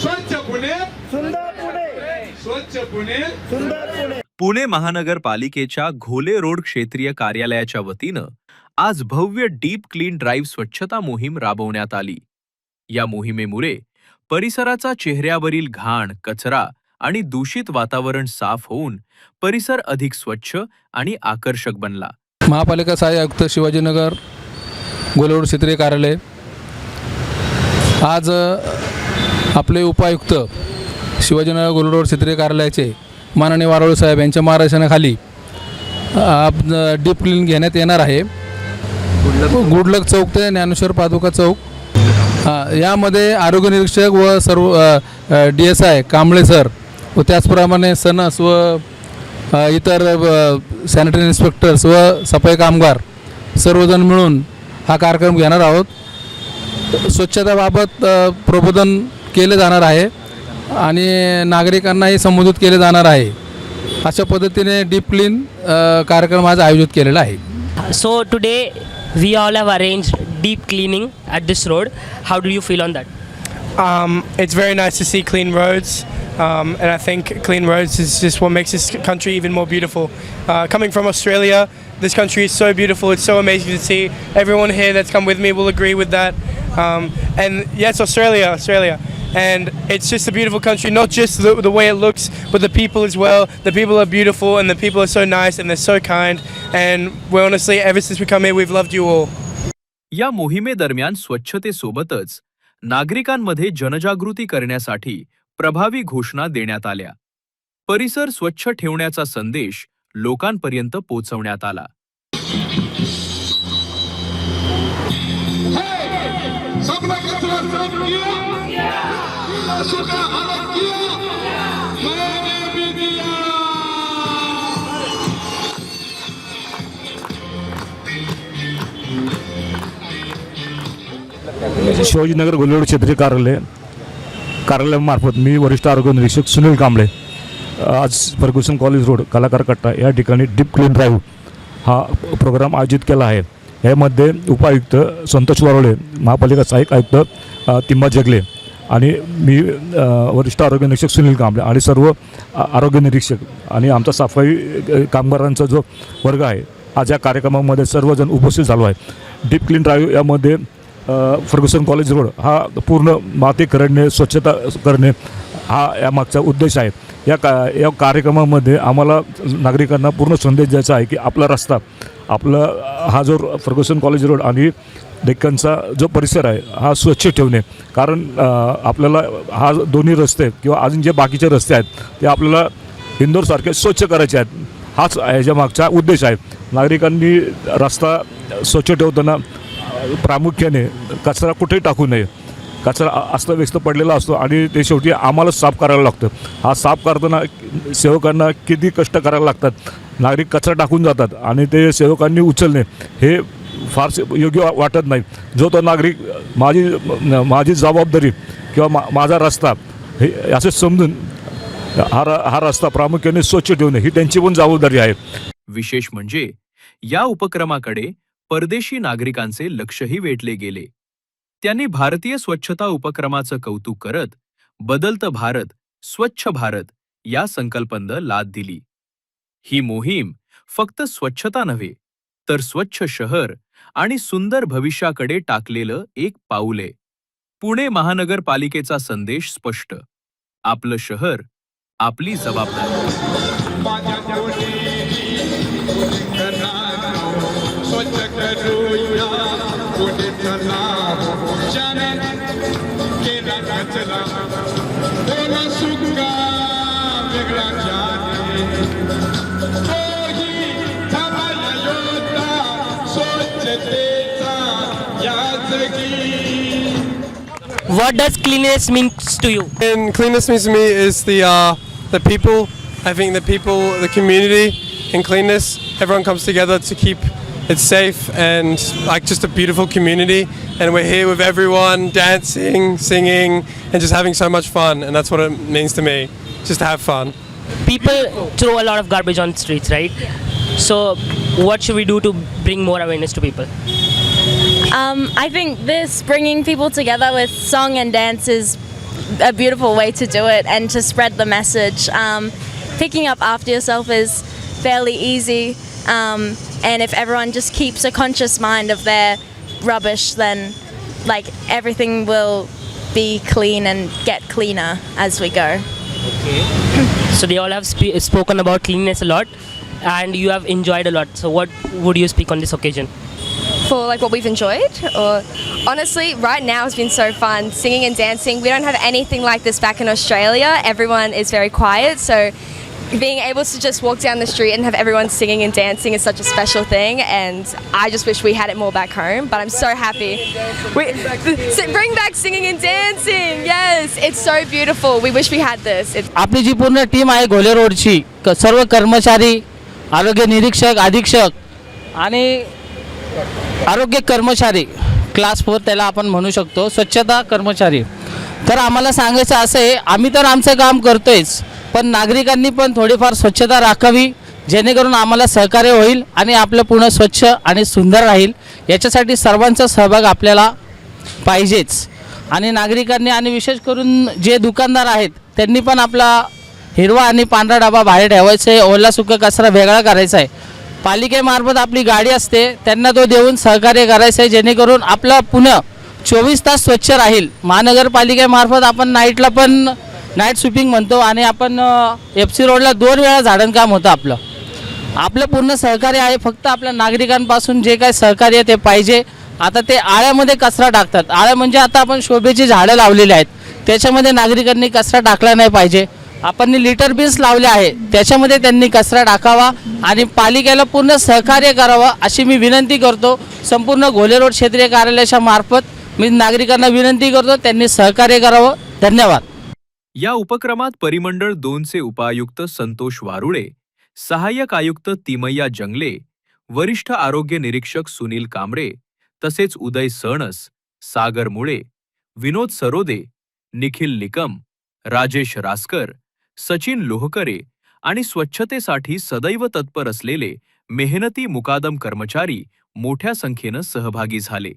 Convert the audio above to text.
स्वच्छ पुणे. सुंदर पुणे. स्वच्छ पुणे. सुंदर पुणे. पुणे महानगरपालिकेच्या घोले रोड क्षेत्रीय कार्यालयाच्या वतीनं आज भव्य डीप क्लीन ड्राईव्ह स्वच्छता मोहीम राबवण्यात आली. या मोहिमेमुळे परिसराचा चेहऱ्यावरील घाण कचरा आणि दूषित वातावरण साफ होऊन परिसर अधिक स्वच्छ आणि आकर्षक बनला. महापालिका सहाय्य आयुक्त शिवाजीनगर गोलवड क्षेत्रीय कार्यालय. आज आपले उपायुक्त शिवाजीनगर गोलवड क्षेत्रीय कार्यालयाचे माननीय वारोळे साहेब यांच्या मार्गदर्शनाखाली डीप क्लीन घेण्यात येणार आहे. गुडलक चौक ते ज्ञानेश्वर पादुका चौक. यामध्ये आरोग्य निरीक्षक व सर्व D S I Kamble sir व त्याचप्रमाणे सनस व इतर सॅनिटरी इन्स्पेक्टर्स व सफाई कामगार सर्वजण मिळून हा कार्यक्रम घेणार आहोत. स्वच्छताबाबत प्रबोधन केले जाणार आहे आणि नागरिकांनाही संबोधित केले जाणार आहे अशा पद्धतीने डीप क्लीन कार्यक्रम आज आयोजित केलेला आहे today we all have arranged deep cleaning at this road. How do you feel on that? Um, it's very nice to see clean roads, um, and I think clean roads is just what makes this country even more beautiful. Uh, coming from Australia, this country is so beautiful. It's so amazing to see. Everyone here that's come with me will agree with that. Um, and yes, Australia, Australia. And it's just a beautiful country, not just the, the way it looks, but the people as well. The people are beautiful, and the people are so nice, and they're so kind. And we honestly, ever since we come here, we've loved you all. या मोहिमेदरम्यान स्वच्छतेसोबतच नागरिकांमध्ये जनजागृती करण्यासाठी प्रभावी घोषणा देण्यात आल्या परिसर स्वच्छ ठेवण्याचा संदेश लोकांपर्यंत पोचवण्यात आला सबने कचरा साफ अलग किया मैंने भी दिया शिवाजीनगर गोलवड क्षेत्रीय कार्यालय कार्यालयामार्फत मी वरिष्ठ आरोग्य निरीक्षक सुनील कांबळे आज फर्ग्युसन कॉलेज रोड कलाकार कट्टा या ठिकाणी डीप क्लीन ड्राईव्ह हा प्रोग्राम आयोजित केला आहे. यामध्ये उपायुक्त संतोष वारोळे महापालिका सहाय्यक आयुक्त तिम्बा तिम्मा जगले आणि मी वरिष्ठ आरोग्य निरीक्षक सुनील कांबळे आणि सर्व आरोग्य निरीक्षक आणि आमचा सफाई कामगारांचा जो वर्ग आहे आज या कार्यक्रमामध्ये सर्वजण उपस्थित झालो आहे. डीप क्लीन ड्राईव्ह यामध्ये फर्ग्युसन कॉलेज रोड हा पूर्ण माती करणे स्वच्छता करणे हा यामागचा उद्देश आहे. या का या कार्यक्रमामध्ये आम्हाला नागरिकांना पूर्ण संदेश द्यायचा आहे की आपला रस्ता आपला हा जो फर्ग्युसन कॉलेज रोड आणि डेक्कनचा जो परिसर आहे हा स्वच्छ ठेवणे. कारण आपल्याला हा दोन्ही रस्ते किंवा अजून जे बाकीचे रस्ते आहेत ते आपल्याला इंदोरसारखे स्वच्छ करायचे आहेत. हाच ह्याच्या मागचा उद्देश आहे. नागरिकांनी रस्ता स्वच्छ ठेवताना प्रामुख्याने कचरा कुठेही टाकू नये. कचरा अ- अस्ताव्यस्त पडलेला असतो आणि ते शेवटी आम्हालाच साफ करायला लागतं. हा साफ करताना सेवकांना किती कष्ट करायला लागतात. नागरिक कचरा टाकून जातात आणि ते सेवकांनी उचलणे हे फारसे योग्य वाटत नाही. जो तो नागरिक माझी माझी जबाबदारी किंवा मा माझा रस्ता हे असं समजून हा हा रस्ता प्रामुख्याने स्वच्छ ठेवणे ही त्यांची पण जबाबदारी आहे. विशेष म्हणजे या उपक्रमाकडे परदेशी नागरिकांचे लक्षही वेधले गेले. त्यांनी भारतीय स्वच्छता उपक्रमाचं कौतुक करत बदलतं भारत स्वच्छ भारत या संकल्पनं लाद दिली. ही मोहीम फक्त स्वच्छता नव्हे तर स्वच्छ शहर आणि सुंदर भविष्याकडे टाकलेलं एक पाऊल आहे. पुणे महानगरपालिकेचा संदेश स्पष्ट. आपलं शहर आपली जबाबदारी. What does cleanliness means to you? And cleanness means to me is the uh, the people. I think the people, the community, and cleanness. Everyone comes together to keep it safe and like just a beautiful community. And we're here with everyone, dancing, singing, and just having so much fun. And that's what it means to me. Just to have fun. People throw a lot of garbage on streets, right? So what should we do to bring more awareness to people? Um, I think this bringing people together with song and dance is a beautiful way to do it and to spread the message. Um, picking up after yourself is fairly easy, um, and if everyone just keeps a conscious mind of their rubbish, then like everything will be clean and get cleaner as we go. Okay. So they all have spe- spoken about cleanliness a lot, and you have enjoyed a lot. So what would you speak on this occasion? for like what we've enjoyed or honestly right now has been so fun singing and dancing we don't have anything like this back in australia everyone is very quiet so being able to just walk down the street and have everyone singing and dancing is such a special thing and i just wish we had it more back home but i'm so happy we, bring back singing and dancing yes it's so beautiful we wish we had this it's आपली जी पूर्ण team आहे घोले रोडची क- सर्व कर्मचारी आरोग्य निरीक्षक अधीक्षक आणि आरोग्य कर्मचारी क्लास फोर त्याला आपण म्हणू शकतो स्वच्छता कर्मचारी. तर आम्हाला सांगायचं असं आहे आम्ही तर आमचं काम करतोयच पण नागरिकांनी पण थोडीफार स्वच्छता राखावी जेणेकरून आम्हाला सहकार्य होईल आणि आपलं पूर्ण स्वच्छ आणि सुंदर राहील. याच्यासाठी सर्वांचा सहभाग आपल्याला पाहिजेच. आणि नागरिकांनी आणि विशेष करून जे दुकानदार आहेत त्यांनी पण आपला हिरवा आणि पांढरा डबा बाहेर ठेवायचा आहे ओला सुका कचरा वेगळा करायचा आहे. पालिकेमार्फत आपली गाडी असते त्यांना तो देऊन सहकार्य करायचं आहे जेणेकरून आपलं पुणे चोवीस तास स्वच्छ राहील. महानगरपालिकेमार्फत आपण नाईटला पण नाईट स्वीपिंग म्हणतो आणि आपण एफ सी रोडला दोन वेळा झाडणकाम होतं आपलं. आपलं पूर्ण सहकार्य आहे फक्त आपल्या नागरिकांपासून जे काय सहकार्य ते पाहिजे. आता ते आळ्यामध्ये कचरा टाकतात. आळ्या म्हणजे आता आपण शोभेची झाडं लावलेली आहेत. त्याच्यामध्ये नागरिकांनी कचरा टाकला नाही पाहिजे. आपण लिटर बिन्स लावले आहे. त्याच्यामध्ये त्यांनी कचरा टाकावा आणि पालिकेला पूर्ण सहकार्य करावं अशी मी विनंती करतो. संपूर्ण घोले रोड क्षेत्रीय कार्यालयाच्या मार्फत मी नागरिकांना विनंती करतो त्यांनी सहकार्य करावं. धन्यवाद. या उपक्रमात परिमंडळ दोनचे उपायुक्त संतोष वारुळे सहाय्यक आयुक्त तिमय्या जंगले वरिष्ठ आरोग्य निरीक्षक सुनील कांबळे तसेच उदय सणस सागर मुळे विनोद सरोदे निखिल निकम राजेश रासकर सचिन लोहकरे आणि स्वच्छतेसाठी सदैव तत्पर असलेले मेहनती मुकादम कर्मचारी मोठ्या संख्येनं सहभागी झाले.